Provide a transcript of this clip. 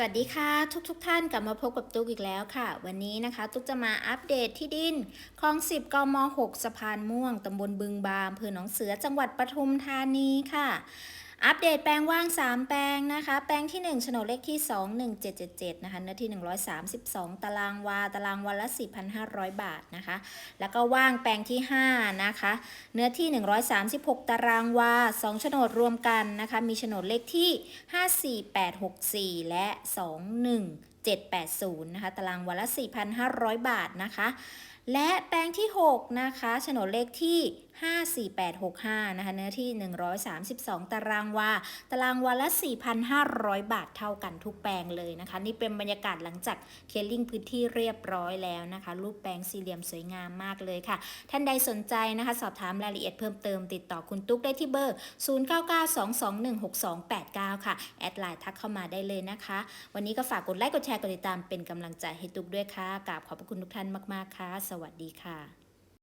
สวัสดีค่ะทุกๆทท่านกลับมาพบกับตุ๊กอีกแล้วค่ะ วันนี้นะคะ ตุ๊กจะมาอัปเดตที่ดินคลอง 10กม6สะพานม่วงตำบลบึงบามอำเภอหนองเสือจังหวัดปทุมธานีค่ะ อัปเดตแปลงว่าง 3 แปลงนะคะ แปลงที่1โฉนดเลขที่ 21777 นะคะเนื้อที่ 132 ตารางวา ตารางวาละ 4,500 บาทนะคะ แล้วก็ว่างแปลงที่ 5 นะคะ เนื้อที่ 136 ตารางวา 2โฉนดรวมกันนะคะ มีโฉนดเลขที่ 54864 และ 780 นะคะ ตารางวาละ 4,500 บาทนะคะ และแปลงที่ 6 นะคะโฉนดเลขที่ 54865 นะคะ เนื้อที่ 132 ตารางวา ตารางวาละ 4,500 บาทเท่ากันทุกแปลงเลยนะคะ นี่เป็นบรรยากาศหลังจากเคลลิ่งพื้นที่เรียบร้อยแล้วนะคะ รูปแปลงสี่เหลี่ยมสวยงามมากเลยค่ะ ท่านใดสนใจนะคะ สอบถามรายละเอียดเพิ่มเติมติดต่อคุณตุ๊กได้ที่เบอร์ 0992216289 ค่ะ แอดไลน์ทักเข้ามาได้เลยนะคะ วันนี้ก็ฝากกดไลค์กดแชร์ร์กดติดตามเป็นกำลังใจให้ตุกด้วยค่ะกราบขอบพระคุณทุกท่านมาก ๆ ค่ะ สวัสดีค่ะ